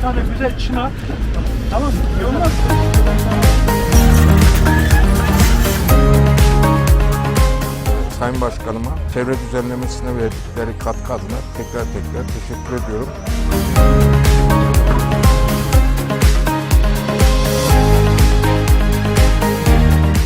tane güzel çınar. Tamam mı? İyi olmaz mı? Sayın Başkanıma çevre düzenlemesine verdikleri katkı adına tekrar tekrar teşekkür ediyorum.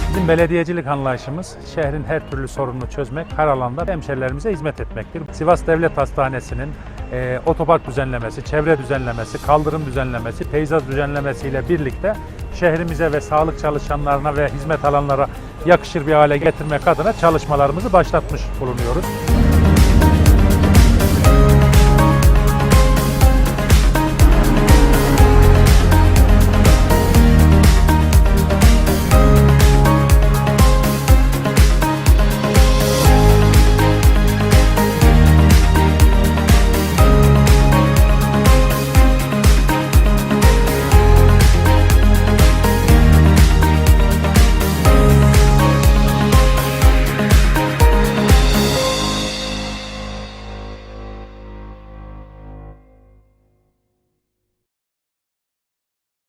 Bizim belediyecilik anlayışımız şehrin her türlü sorununu çözmek, her alanda hemşerilerimize hizmet etmektir. Sivas Devlet Hastanesi'nin e, otopark düzenlemesi, çevre düzenlemesi, kaldırım düzenlemesi, peyzaj düzenlemesiyle birlikte şehrimize ve sağlık çalışanlarına ve hizmet alanlara yakışır bir hale getirmek adına çalışmalarımızı başlatmış bulunuyoruz.